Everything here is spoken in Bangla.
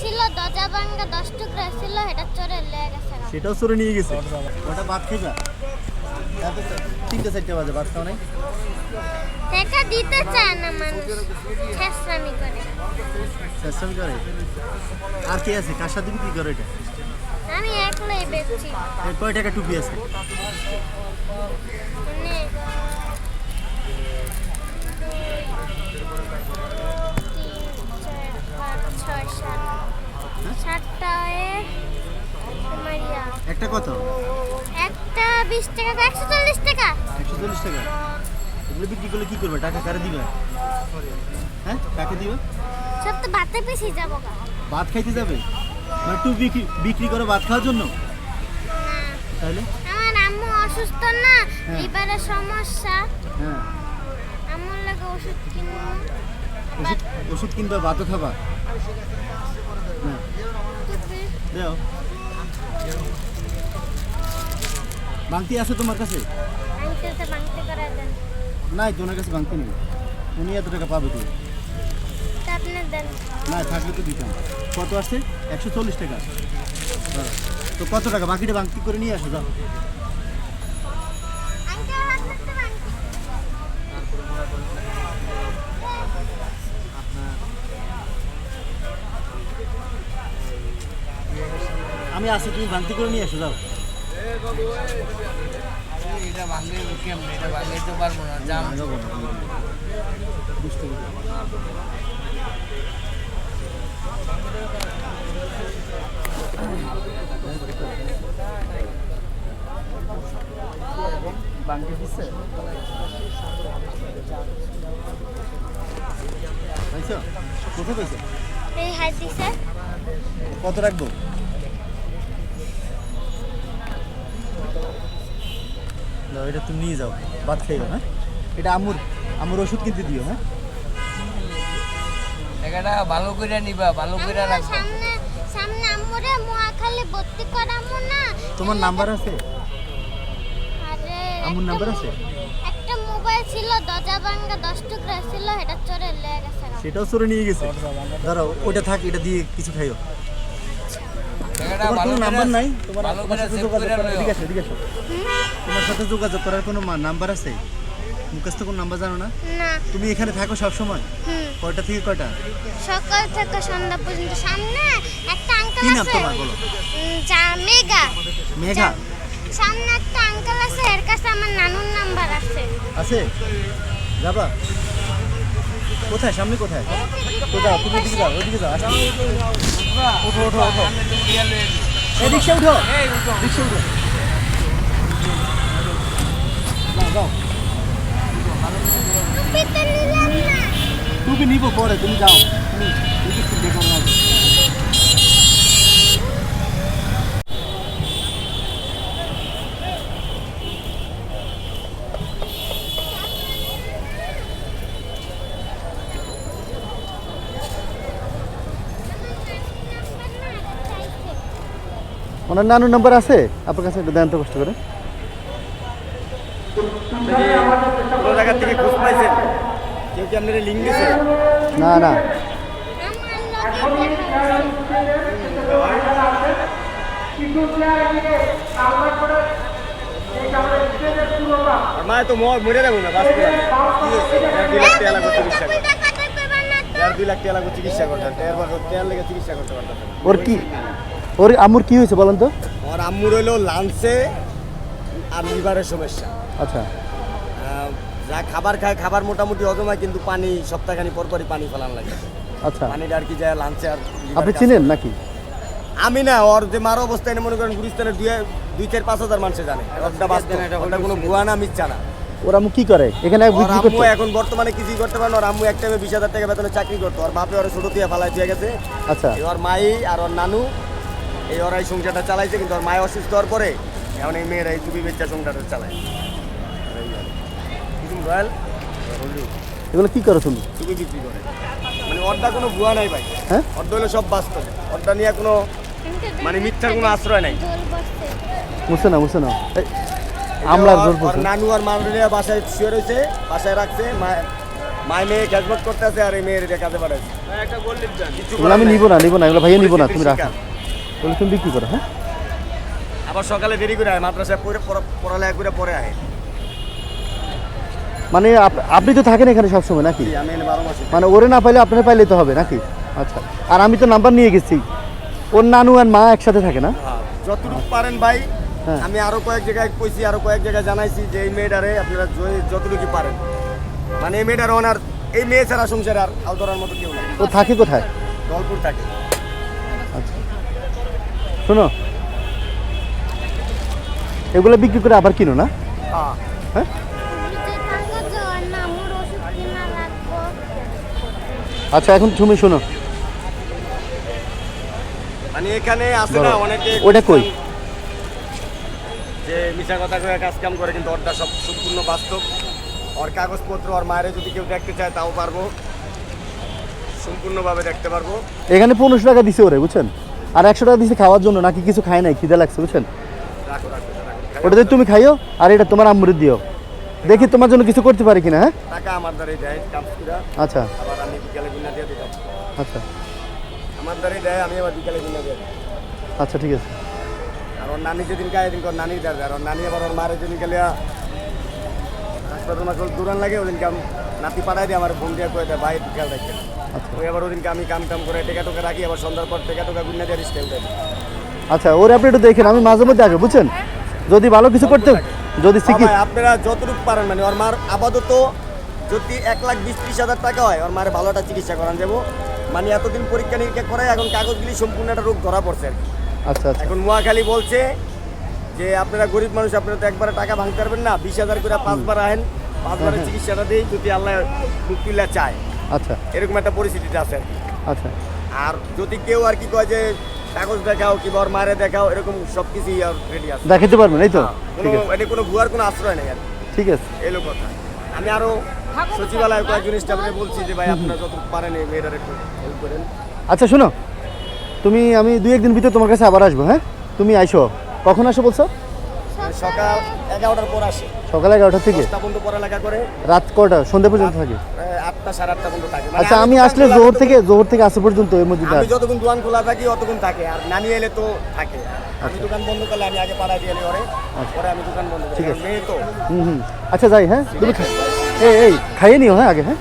ছিল দরজা ভাঙ্গা দশ টুকরা ছিল এটা চোরে লেগে গেছে সেটাও চোরে নিয়ে গেছে? ওটা ভাত খাইবা এত তিনটে চারটে বাজে ভাত খাও নাই? টাকা দিতে চায় না মানুষ ছেসরামি করে। চেষ্টা করে? আর কে আছে? কার সাথে বিক্রি করো এটা? আমি একলাই বেচছি। এর কয় টাকা টুপি আছে? মানে ছয়, সাত। সাতটায় একটা কত? একটা বিশ টাকা একশো চল্লিশ টাকা। একশো চল্লিশ টাকা? এগুলো বিক্রি করলে কি করবে? টাকা কারে দিবে? হ্যাঁ? কাকে দিবে? সব তো ভাতে পিছিয়ে যাব ভাত খাইতে যাবে? মানে টু বিক্রি বিক্রি করো ভাত খাওয়ার জন্য? তাহলে? আমার আম্মু অসুস্থ না হ্যাঁ। লিভারের সমস্যা। হ্যাঁ। আমার লাগে ওষুধ কিনবো। ওষুধ ওষুধ কিনবা ভাতও খাবা? বাংতি আছে তোমার কাছে? নাই তোমার কাছে বাংতি নেই। উনি এত টাকা পাবে তুমি না থাকলে তো দিতাম। কত আসছে একশো চল্লিশ টাকা। তো কত টাকা? বাকিটা বাংতি করে নিয়ে আসো যাও আঙ্কেল আপনার তো ভাঙতে আমি আছি তুমি বাংতি করে নিয়ে আসো যাও এটা ভাঙলে কেমন এটা ভাঙলে তো পারব না জাম যাব না। বুঝতে। বাংতি দিচ্ছে কোথায় কত রাখব এটা তুমি নিয়ে যাও ভাত খাইও হ্যাঁ? এটা আমুর আমুর ওষুধ কিনতে দিও হ্যাঁ? টাকাটা ভালো করে নিবা ভালো করে রাখবা। সামনে আম্মুরে মোয়াখালী ভর্তি করামু না। তোমার নাম্বার আছে? আরে একটা নাম্বার আছে? একটা মোবাইল ছিল দরজা ভাঙ্গা দশ টুকরা ছিল এটা চোরে লেগে গেছে সেটাও চোরে নিয়ে গেছে। দাঁড়াও ওটা থাক এটা দিয়ে কিছু খাইও। তোমার কোনো নাম্বার নাই? তোমার তোমার সাথে যোগাযোগ করার এদিকে আসো, এদিকে আসো। তোমার সাথে যোগাযোগ করার কোনো নাম্বার আছে? মুখস্থ কোনো নাম্বার জানো না? তুমি এখানে থাকো সব সময় কয়টা থেকে কয়টা? সকাল থেকে সন্ধ্যা পর্যন্ত। সামনে একটা আঙ্কেল কি নাম তোমার বলো? যা মেঘা। মেঘা? সামনে একটা আঙ্কেল আছে। এর কাছে আমার নানুর নাম্বার আছে। আছে? যাবা? কোথায়? সামনে কোথায়? তো যাও তুমি ওদিকে যাও ওদিকে যাও। ওঠো ওঠো ওঠো। এই রিক্সা উঠো। রিক্সা উঠো। যাও। তুমি নিবো পরে তুমি যাও। তুমি তুমি ওনার নানুর নাম্বার আছে? আপনার কাছে একটু দেন তো কষ্ট করে। না না। আমার মা তো মরে যাব না দুই লাখ টাকা চিকিৎসা করতে। এরপর তেল লেগে চিকিৎসা করতে পারতেন ওর কি? ওর আম্মুর কি হয়েছে বলেন তো? ওর আম্মুর হইল লাঞ্চে আর লিভারের সমস্যা। আচ্ছা। যা খাবার খায় খাবার মোটামুটি হজম হয় কিন্তু পানি সপ্তাহখানি পর পরই পানি ফেলান লাগে। আচ্ছা। পানিটা আর কি যায় লাঞ্চে আর আপনি চিনেন নাকি? আমি না ওর যে মারো অবস্থায় মনে করেন গুলিস্তানের দুই দুই চার পাঁচ হাজার মানুষে জানে। ওটা বাস্তব। ওটা কোনো ভুয়া না মিথ্যা না। ওর আম্মু কি করে? এখানে আম্মু এখন বর্তমানে কিছুই করতে পারে না। ওর আম্মু এক টাইমে বিশ হাজার টাকা বেতনে চাকরি করতো। ওর বাপে ওর ছোট দিয়ে ফালাই দিয়ে গেছে। আচ্ছা। ওর মাই আর ওর নানু এই ওরা এই সংসারটা চালাইছে কিন্তু ওর মায় অসুস্থ হওয়ার পরে এখন এই মেয়েরা এই চুপি বেচা সংসারটা চালায়। রয়্যাল এগুলো কি করে তুমি? চুপি বিক্রি করে। মানে ওরটা কোনো ভুয়া নাই ভাই। হ্যাঁ? ওরটা হলো সব বাস্তব। ওরটা নিয়ে কোনো মানে মিথ্যার কোনো আশ্রয় নাই। জল মুছে না মুছে না এই, আমলার জোর নানু আর মামলিয়া বাসায় শুয়ে রয়েছে বাসায় রাখছে মা মাই মেয়ে ক্যাশবাক করতেছে আর এই মেয়ের কাজে পাঠাচ্ছে আমি নিব না নিব না এগুলো ভাইয়া নিব না তুমি রাখো। এগুলো বিক্রি করো হ্যাঁ? আবার সকালে দেরি করে আয় মাদ্রাসায় পড়ে পড়া- পড়ালেখা করে পরে আয়। মানে আপনি তো থাকেন এখানে সবসময় নাকি? আমি বারো মাসে মানে ওরে না পাইলে আপনার পাইলে তো হবে নাকি? আচ্ছা আর আমি তো নাম্বার নিয়ে গেছি। ওর নানু আর মা একসাথে থাকে না? হ্যাঁ, যতটুকু পারেন ভাই হ্যাঁ। আমি আরও কয়েক জায়গায় কইছি আরও কয়েক জায়গায় জানাইছি যে এই মেয়েটারে আপনারা যতটুকু পারেন। মানে এই মেয়েটার ওনার এই মেয়ে ছাড়া সংসারে আর আল মতো কেউ নাই। ও থাকে কোথায়? দলপুর থাকে। শোনো। এগুলো বিক্রি করে আবার কিনো না? হ্যাঁ? আচ্ছা এখন তুমি শোনো। মানে এখানে আছে না। অনেকে ওটা কই? যে মিশা কথা করে কাজ কাম করে কিন্তু ওরটা সব সম্পূর্ণ বাস্তব। ওর কাগজপত্র ওর মায়ের যদি কেউ দেখতে চায় তাও পারব। সম্পূর্ণভাবে দেখতে পারব। এখানে পনেরোশো টাকা দিছে ওরে বুঝছেন? আর একশো টাকা দিছে খাওয়ার জন্য নাকি কিছু খায় নাই? খিদে লাগছে বুঝছেন। ওটাতে তুমি খাইও আর এটা তোমার আম্মুরে দিও। দেখি তোমার জন্য কিছু করতে পারি কিনা হ্যাঁ? টাকা আমার দেয় আচ্ছা। আবার আমি বিকালে গুণা দিয়ে দিতাম। আচ্ছা। আমার দ্বারাই দেয় আমি আবার বিকালে গুণা দিয়ে আচ্ছা ঠিক আছে। আর ওর নানি যেদিন গায়ে দিন ওর নানি দেয়। আর ওর নানি আবার ওর মারে যেদিন গেলে হাসপাতাল মাসল দূরান লাগে ওদিনকে আমি নাতি পাঠাই দিয়ে আমার ফোন দিয়ে করে দেয় ভাই বিকাল আচ্ছা ওই আবার ওদিনকে আমি কাম টাম করে টেকা টোকা রাখি আবার সন্ধ্যার পর টেকা টোকা গুণা দিয়ে রিস্কে উঠে। আচ্ছা ওরে আপনি একটু দেখেন আমি মাঝে মধ্যে আগে বুঝছেন? যদি ভালো কিছু করতে যদি শিখি ভাই, আপনারা যতটুকু পারেন মানে ওর মার আপাতত যদি এক লাখ বিশ ত্রিশ হাজার টাকা হয় ওর মারে ভালোটা চিকিৎসা করান যাব। মানে এতদিন পরীক্ষা নিরীক্ষা করে এখন কাগজগুলি সম্পূর্ণ একটা রোগ ধরা পড়ছে। আর কি। আচ্ছা আচ্ছা। এখন নোয়াখালী বলছে যে আপনারা গরিব মানুষ আপনারা তো একবারে টাকা ভাঙতে পারবেন না। বিশ হাজার করে পাঁচবার আহেন পাঁচবারের চিকিৎসাটা দিই যদি আল্লাহ মুক্তিল্লা চায়। আচ্ছা। এরকম একটা পরিস্থিতিতে আছে। আচ্ছা। আর যদি কেউ আর কি কয় যে কাগজ দেখাও কিংবা ওর মারে দেখাও এরকম সব কিছুই আর রেডি আছে। দেখাতে পারবেন এই তো? কোনো এটা কোনো ভুয়ার কোনো আশ্রয় নেই আর ঠিক আছে। এলো কথা। আমি আরও সচিবালয় কয়েকজন স্টাফকে বলছি যে ভাই আপনারা যত পারেন এই মেয়েটার একটু হেল্প করেন। আচ্ছা শোনো। তুমি আমি দুই একদিন ভিতরে তোমার কাছে আবার আসব হ্যাঁ? তুমি আইসো। কখন আসো বলছো? মানে সকাল এগারোটার পর আসে। সকাল এগারোটা থেকে? পড়ালেখা করে। রাত কটা? সন্ধ্যা পর্যন্ত থাকে? আটটা সাড়ে আটটা পর্যন্ত থাকে। মানে আচ্ছা আমি আসলে জোহর থেকে জোহর থেকে আসা পর্যন্ত এই মসজিদে আমি যতক্ষণ দোকান খোলা থাকি অতক্ষণ থাকে। আর নানি এলে তো থাকে। আমি দোকান বন্ধ করলে আমি আগে পাড়া দিয়ে ওরে পরে আমি দোকান বন্ধ করি। ঠিক আছে। মেয়ে তো। হুম হুম। আচ্ছা যাই হ্যাঁ তুমি খাই। এই এই খাইয়ে নিও হ্যাঁ আগে হ্যাঁ।